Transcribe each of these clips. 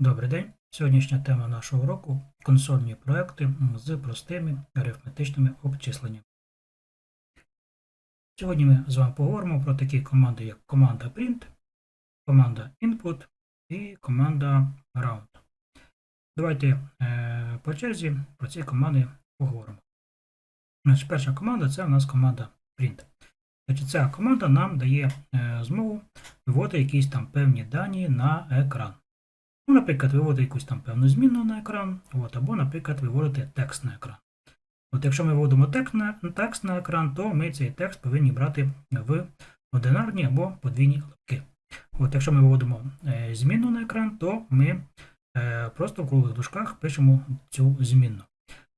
Добрий день. Сьогоднішня тема нашого уроку консольні проекти з простими арифметичними обчисленнями. Сьогодні ми з вами поговоримо про такі команди, як команда print, команда input і команда round. Давайте е, по черзі про ці команди поговоримо. Значить, перша команда це у нас команда print. Значить, ця команда нам дає е, змогу виводити якісь там певні дані на екран. Ну, наприклад, виводити якусь там певну зміну на екран, от, або, наприклад, виводити текст на екран. От Якщо ми вводимо текст на, текст на екран, то ми цей текст повинні брати в одинарні або подвійні лапки. От Якщо ми виводимо е, зміну на екран, то ми е, просто в круглих дужках пишемо цю змінну.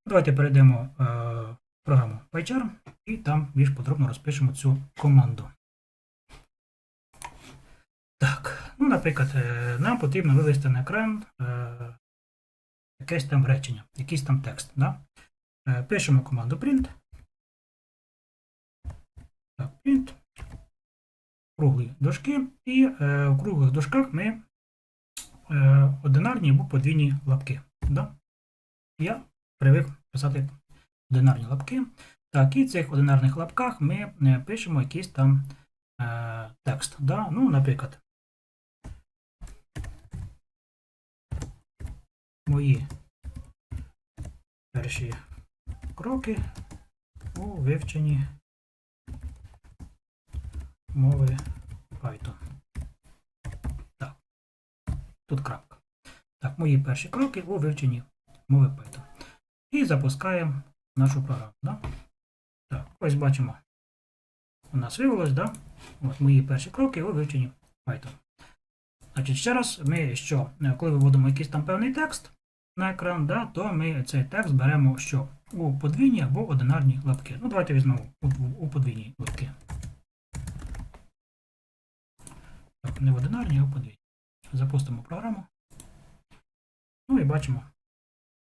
Давайте перейдемо е, в програму PyCharm і там більш подробно розпишемо цю команду. Так, ну, наприклад, е, нам потрібно вивести на екран е, якесь там речення, якийсь там текст. Да? Е, Пишемо команду print. Так, print. Круглі дужки. І в круглих дужках ми одинарні або подвійні лапки. Да? Я привик писати одинарні лапки. Так, і в цих одинарних лапках ми пишемо якийсь там е, текст. Да? Ну, наприклад, мої перші кроки у вивченні мови Python. Так, тут крапка. Так, мої перші кроки у вивченні мови Python. І запускаємо нашу програму. Да? Так, ось бачимо. У нас виявилось, да? От мої перші кроки у вивченні Python. Значить, ще раз, ми що, е, коли виводимо якийсь там певний текст на екран, да, то ми цей текст беремо що? У подвійні або одинарні лапки. Ну, давайте візьмемо у, у подвійні лапки. Так, не в одинарні, а у подвійні. Запустимо програму. Ну і бачимо.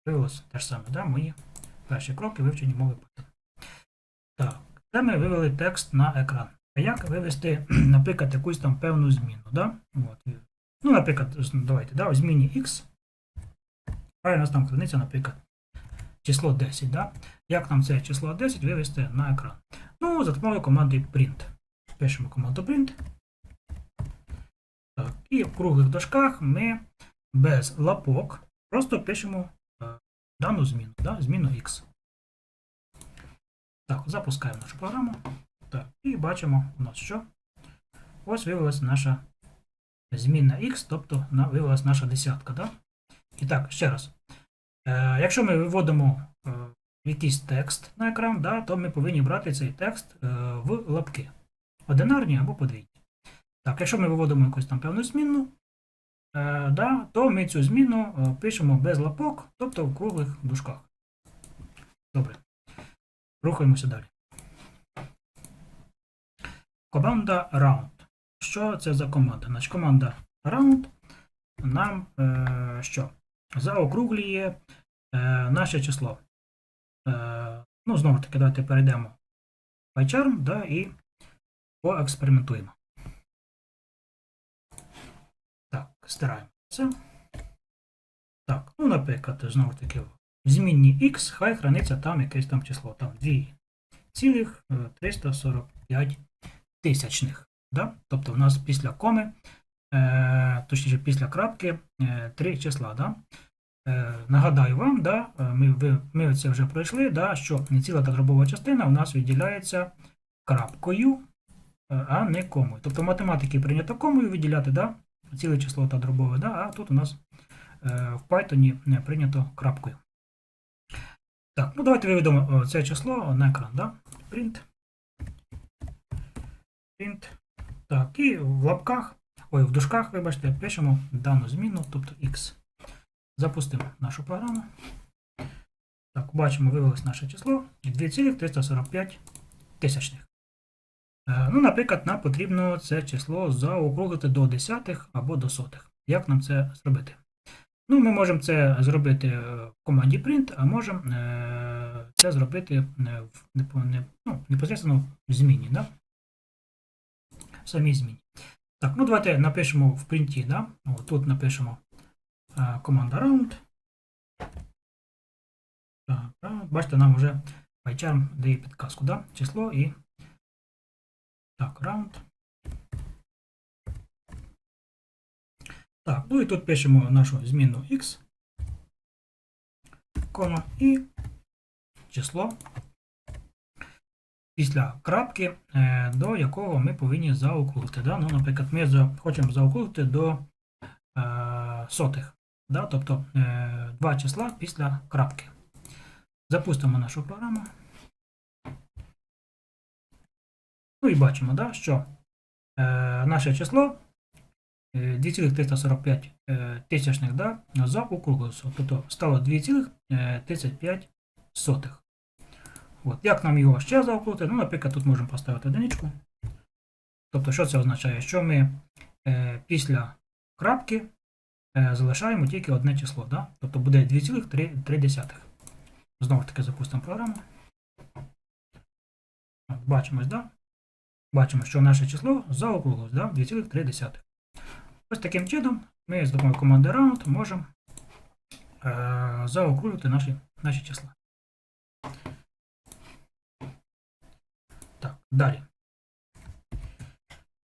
Виявилося те ж саме, да, мої перші кроки вивчені мови Python. Так, це ми вивели текст на екран. А як вивести, наприклад, якусь там певну зміну? Да? От. Ну, наприклад, давайте, да, у зміні x. А у нас там храниться, наприклад, число 10. Да? Як нам це число 10 вивести на екран? Ну, за допомогою команди print. Пишемо команду print. Так, і в круглих дошках ми без лапок просто пишемо е, дану зміну, да? зміну x. Так, запускаємо нашу програму. Так, і бачимо у нас що? Ось виявилася наша змінна x, тобто виявилася наша десятка. Да? І так, ще раз. Е, якщо ми виводимо е, якийсь текст на екран, да, то ми повинні брати цей текст е, в лапки. Одинарні або подвійні. Так, якщо ми виводимо якусь там певну змінну, е, да, то ми цю зміну е, пишемо без лапок, тобто в круглих дужках. Добре. Рухаємося далі. Команда round. Що це за команда? Значить, команда round нам е, що? Заокруглює е, наше число. Е, ну, знову таки, давайте перейдемо в PyCharm да, і поекспериментуємо. Так, стираємо це. Так, ну, наприклад, знову таки, в змінні x хай храниться там якесь там число, там 2,345 тисячних. Да? Тобто у нас після коми, е, точніше після крапки, е, три числа. Да? Е, нагадаю вам, да, е, ми, ви, ми це вже пройшли, да, що ціла та дробова частина у нас відділяється крапкою, е, а не комою. Тобто в математики прийнято комою виділяти да, ціле число та дробове, да, а тут у нас е, в Python не прийнято крапкою. Так, ну давайте виведемо е, це число на екран. Да? Print. Print. Так, і в лапках, ой, в дужках, вибачте, пишемо дану зміну, тобто x. Запустимо нашу програму. Так, бачимо, виявилось наше число 2,345 тисячних. Е, Ну, наприклад, нам потрібно це число заокруглити до десятих або до сотих. Як нам це зробити? Ну, ми можемо це зробити е, в команді print, а можемо е, це зробити в ну, непосередньо в зміні. Да? Самій зміні. Так, ну давайте напишемо в принті, да? О, тут напишемо е, команда round. Так. Бачите, нам вже PyCharm дає підказку, да? число і так, round. Так, ну і тут пишемо нашу змінну x, кома і число після крапки, е, до якого ми повинні заокруглити. Да? Ну, наприклад, ми хочемо заокруглити до е, сотих, да? тобто е, два числа після крапки. Запустимо нашу програму. Ну і бачимо, да, що е, наше число е, 2,345 е, тисячних да, заокруглилося. Тобто стало 2,35 сотих. От, як нам його ще заокрути? Ну, наприклад, тут можемо поставити одиничку. Тобто, що це означає? Що ми е, після крапки е, залишаємо тільки одне число. Да? Тобто буде 2,3. Знову ж таки запустимо програму. От, Бачимо, да? Бачимо, що наше число заокруглилось, да? 2,3. Ось таким чином ми з допомогою команди round можемо е, заокруглити наші, наші числа. Так, далі.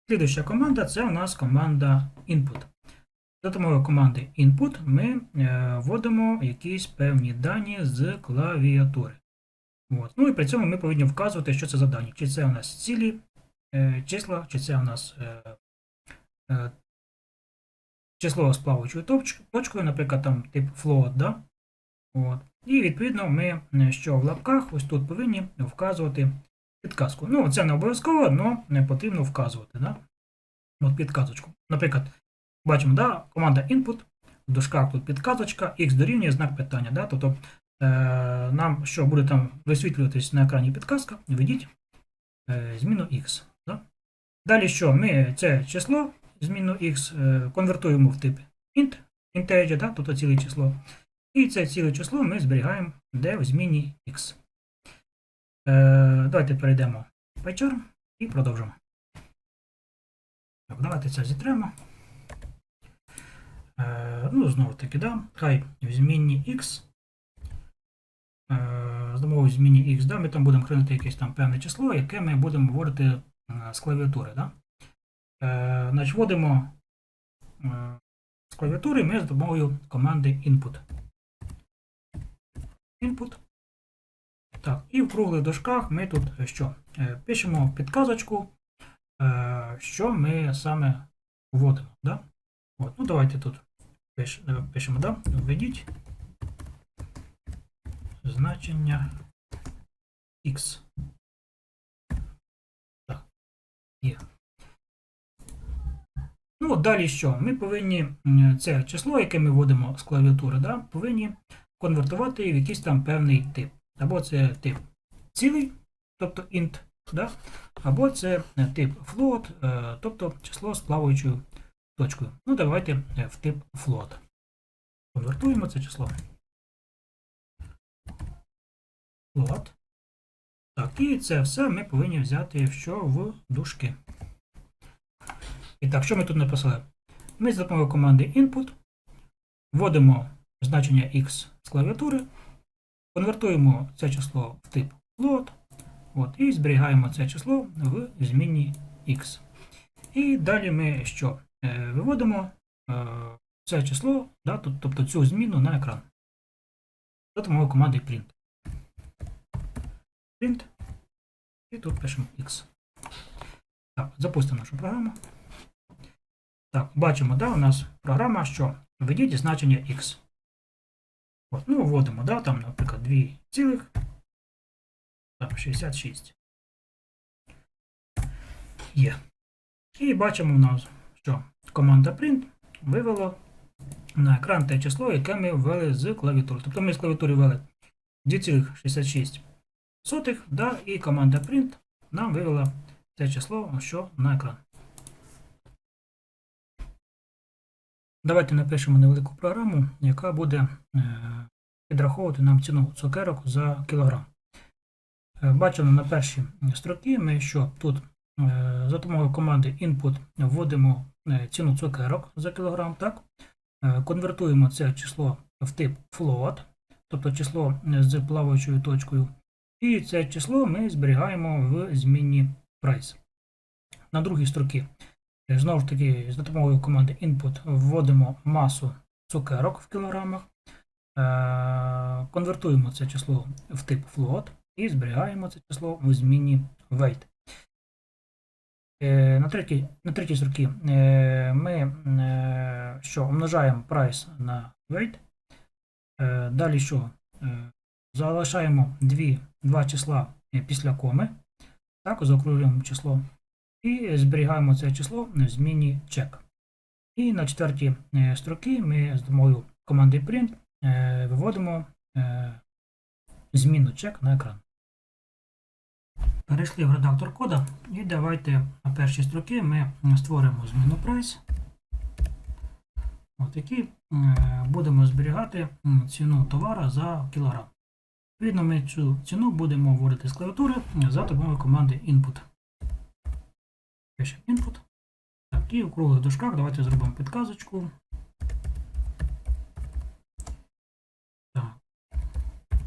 Слідуюча команда це у нас команда input. За допомогою команди input ми е, вводимо якісь певні дані з клавіатури. От. Ну і при цьому ми повинні вказувати, що це за дані. Чи це у нас цілі е, числа, чи це у нас е, число з плаваючою точкою, наприклад, там тип float, да? От. І відповідно ми, що в лапках, ось тут повинні вказувати підказку. Ну, це не обов'язково, але не потрібно вказувати. Да? От підказочку. Наприклад, бачимо, да, команда input, в дужках тут підказочка, x дорівнює знак питання. Да? Тобто е, нам що буде там висвітлюватись на екрані підказка, введіть е, зміну x. Да? Далі що? Ми це число, зміну x, е, конвертуємо в тип int, integer, да? тобто ціле число. І це ціле число ми зберігаємо де в зміні x. Е, давайте перейдемо в PyCharm і продовжимо. Так, давайте це зітремо. Е, ну, знову таки, да, хай в змінні x. Е, з допомогою зміні x, да, ми там будемо хранити якесь там певне число, яке ми будемо вводити з клавіатури. Да? Значить, вводимо з клавіатури ми з допомогою команди input. Input. Так, і в круглих дужках ми тут е, що? Е, Пишемо підказочку, е, що ми саме вводимо. Да? От, ну давайте тут пиш, пишемо, да? введіть значення x. Так, є. Ну, от далі що? Ми повинні це число, яке ми вводимо з клавіатури, да? повинні конвертувати в якийсь там певний тип. Або це тип цілий, тобто int, да? або це е, тип float, е, тобто число з плаваючою точкою. Ну, давайте е, в тип float. Конвертуємо це число. Float. Так, і це все ми повинні взяти що в дужки. І так, що ми тут написали? Ми з допомогою команди input вводимо значення x з клавіатури, конвертуємо це число в тип float, от, і зберігаємо це число в змінні x. І далі ми що? Е, Виводимо е, це число, да, тобто цю зміну на екран. За допомогою команди print. Print. І тут пишемо x. Так, запустимо нашу програму. Так, бачимо, да, у нас програма, що введіть значення x. Ну, вводимо, да, там, наприклад, 2 цілих там, 66. Є. І бачимо у нас, що команда print вивела на екран те число, яке ми ввели з клавіатури. Тобто ми з клавіатури ввели 2,66, да, і команда print нам вивела це число, що на екран. Давайте напишемо невелику програму, яка буде е, підраховувати нам ціну цукерок за кілограм. Е, Бачимо на першій строкі ми, що тут е, за допомогою команди input вводимо ціну цукерок за кілограм, так? Конвертуємо це число в тип float, тобто число з плаваючою точкою. І це число ми зберігаємо в змінні price. На другій строкі, знову ж таки, з допомогою команди input вводимо масу цукерок в кілограмах, е, конвертуємо це число в тип float і зберігаємо це число в змінні weight. Е, На третій, на третій строкі е, ми що, умножаємо price на weight. Далі що? Залишаємо дві, два числа після коми. Так, заокруглюємо число. І зберігаємо це число в зміні check. І на четвертій е, строки ми з допомогою команди print е, виводимо е, зміну check на екран. Перейшли в редактор кода і давайте на першій строки ми створимо зміну price. От які будемо зберігати ціну товара за кілограм. Відповідно, ми цю ціну будемо вводити з клавіатури за допомогою команди input. Пишемо input. Так, і в круглих дужках давайте зробимо підказочку.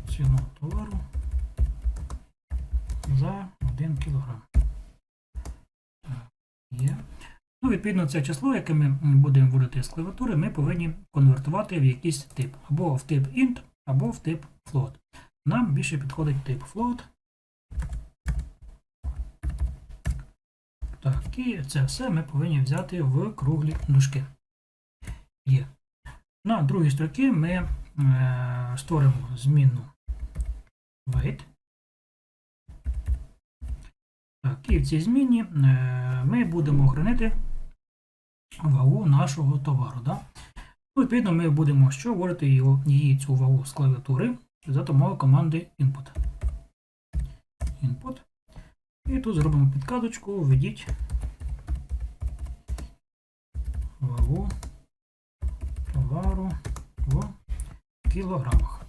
Ціну товару за 1 кг. Є. Ну, відповідно, це число, яке ми будемо вводити з клавіатури, ми повинні конвертувати в якийсь тип. Або в тип int, або в тип float. Нам більше підходить тип float. Так, і це все ми повинні взяти в круглі дужки. Є. На другій строкі ми е, створимо змінну weight. Так, і в цій зміні е, ми будемо хранити вагу нашого товару. Да? Відповідно, ми будемо що вводити його, її цю вагу з клавіатури за допомогою команди input. Input. І тут зробимо підказочку, введіть вагу товару в кілограмах.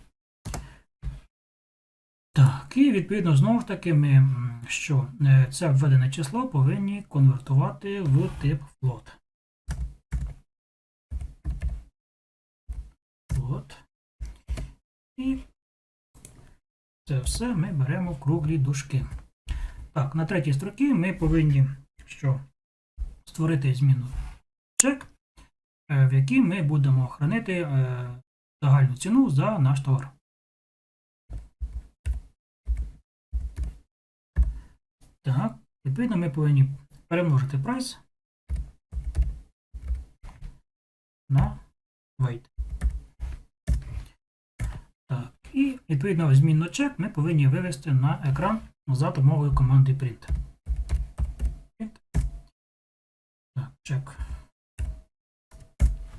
Так, і відповідно знову ж таки ми що е, це введене число повинні конвертувати в тип float. Float. І це все ми беремо в круглі дужки. Так, на третій строкі ми повинні що створити зміну чек, е, в якій ми будемо хранити е, загальну ціну за наш товар. Так, відповідно, ми повинні перемножити price на weight. Так, і відповідно змінну чек ми повинні вивести на екран за допомогою команди print. Print. Так, чек.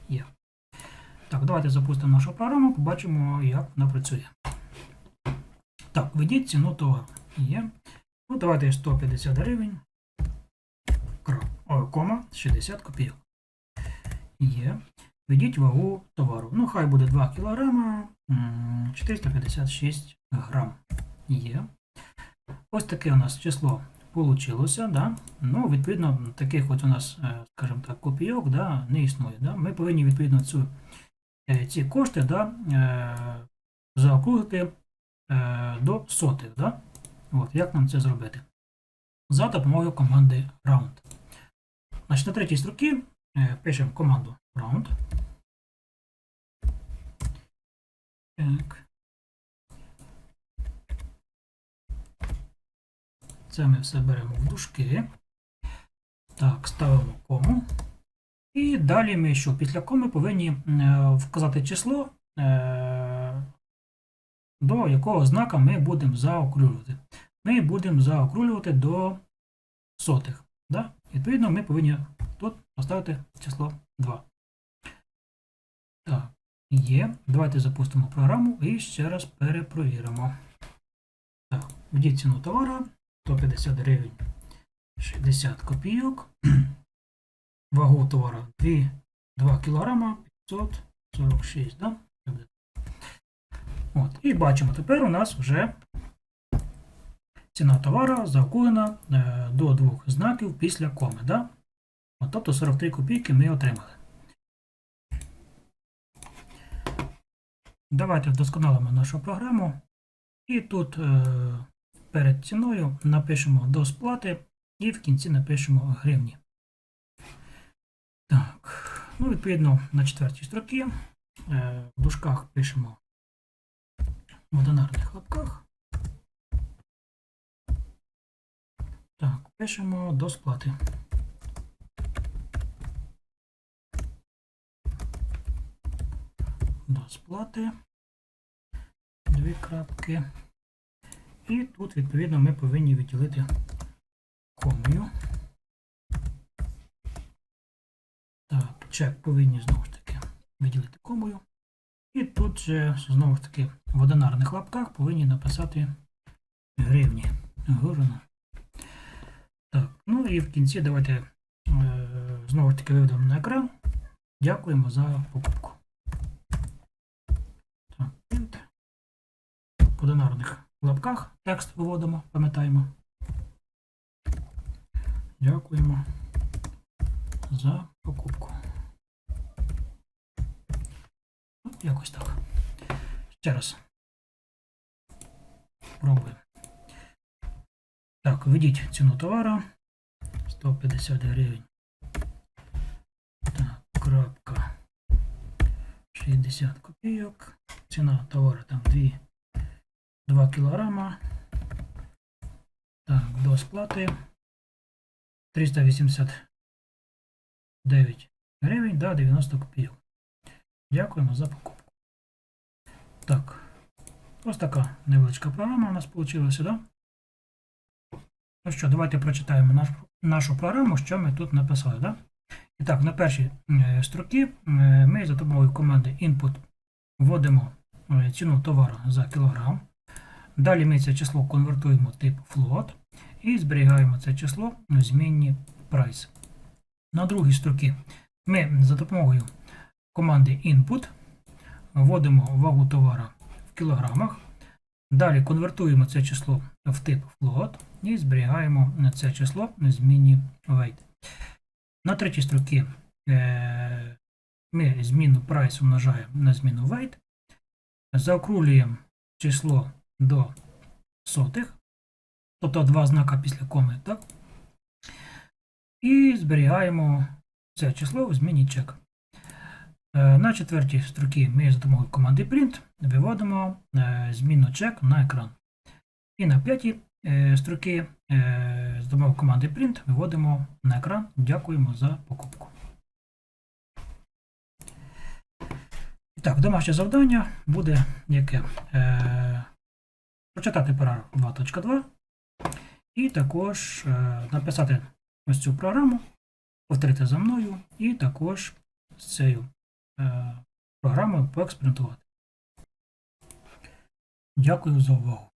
Є. Так, давайте запустимо нашу програму, побачимо, як вона працює. Так, введіть ціну товару. Є. Ну, давайте 150 гривень. О, Кома 60 копійок. Є. Введіть вагу товару. Ну, хай буде 2 кг, 456 грам. Є. Ось таке у нас число получилося. Да? Ну, відповідно, таких от у нас, е, скажімо так, копійок да, не існує. Да? Ми повинні відповідно цю, е, ці кошти да, е, заокруглити до сотих. Да? От, як нам це зробити? За допомогою команди round. Значить, на третій строкі пишемо команду round. Так. Це ми все беремо в дужки. Так, ставимо кому. І далі ми що? Після коми повинні е, вказати число, е, до якого знака ми будемо заокруглювати. Ми будемо заокруглювати до сотих. Да? Відповідно, ми повинні тут поставити число 2. Так, є. Давайте запустимо програму і ще раз перепровіримо. Так, введіть ціну товара 150 гривень 60 копійок. Вагу товара 2, 2 кг 546. Да? От, і бачимо, тепер у нас вже ціна товара заокруглена е, до двох знаків після коми. Да? От, тобто 43 копійки ми отримали. Давайте вдосконалимо нашу програму. І тут е, перед ціною напишемо до сплати і в кінці напишемо гривні. Так, ну, відповідно, на четвертій строкі е, в дужках пишемо в одинарних лапках. Так, пишемо до сплати. До сплати. Дві крапки. І тут, відповідно, ми повинні відділити комою. Так, чек повинні знову ж таки виділити комою. І тут же, знову ж таки, в одинарних лапках повинні написати гривні. Гривна. Так, ну і в кінці давайте е, знову ж таки виведемо на екран. Дякуємо за покупку. Так, print. В лапках текст виводимо, пам'ятаємо. Дякуємо за покупку. От якось так. Ще раз. Пробуємо. Так, введіть ціну товара. 150 гривень. Так, крапка. 60 копійок. Ціна товару там 2, 2 кілограма. Так, до сплати. 389 гривень да 90 копійок. Дякуємо за покупку. Так. Ось така невеличка програма у нас вийшла, да? Ну що, давайте прочитаємо наш, нашу програму, що ми тут написали. Да? І так, на першій е, строкі е, ми за допомогою команди input вводимо е, ціну товару за кілограм. Далі ми це число конвертуємо в тип float і зберігаємо це число в змінні price. На другій строкі ми за допомогою команди input вводимо вагу товара в кілограмах. Далі конвертуємо це число в тип float і зберігаємо це число в змінні weight. На третій строкі е, ми зміну price умножаємо на зміну weight. Заокруглюємо число до сотих, тобто два знака після коми, так? І зберігаємо це число в зміні check. Е, На четвертій строкі ми за допомогою команди print виводимо е, зміну check на екран. І на п'ятій е, строки з допомогою команди print виводимо на екран. Дякуємо за покупку. Так, домашнє завдання буде яке? Прочитати параграф 2.2 і також е, написати ось цю програму, повторити за мною, і також з цією е, програмою поекспериментувати. Дякую за увагу.